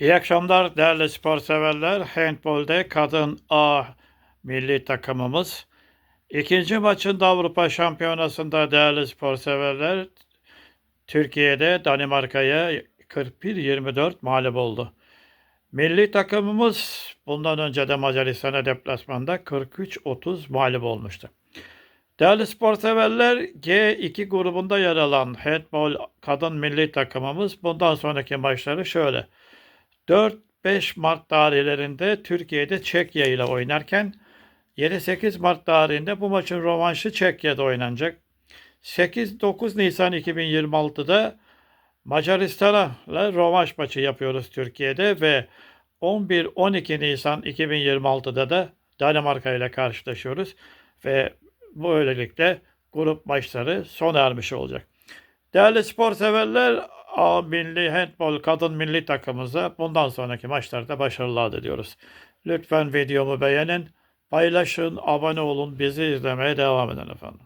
İyi akşamlar değerli spor severler. Handbol'de kadın A milli takımımız ikinci maçında Avrupa Şampiyonası'nda değerli spor severler Türkiye'de Danimarka'ya 41-24 mağlup oldu. Milli takımımız bundan önce de Macaristan'a deplasmanda 43-30 mağlup olmuştu. Değerli spor severler G2 grubunda yer alan handball kadın milli takımımız bundan sonraki maçları şöyle. 4-5 Mart tarihlerinde Türkiye'de Çekya ile oynarken 7-8 Mart tarihinde bu maçın rövanşı Çekya'da oynanacak. 8-9 Nisan 2026'da Macaristan'a rövanş maçı yapıyoruz Türkiye'de ve 11-12 Nisan 2026'da da Danimarka ile karşılaşıyoruz ve böylelikle grup maçları sona ermiş olacak. Değerli spor severler, A milli handbol kadın milli takımımıza bundan sonraki maçlarda başarılar diliyoruz. Lütfen videomu beğenin, paylaşın, abone olun, bizi izlemeye devam edin efendim.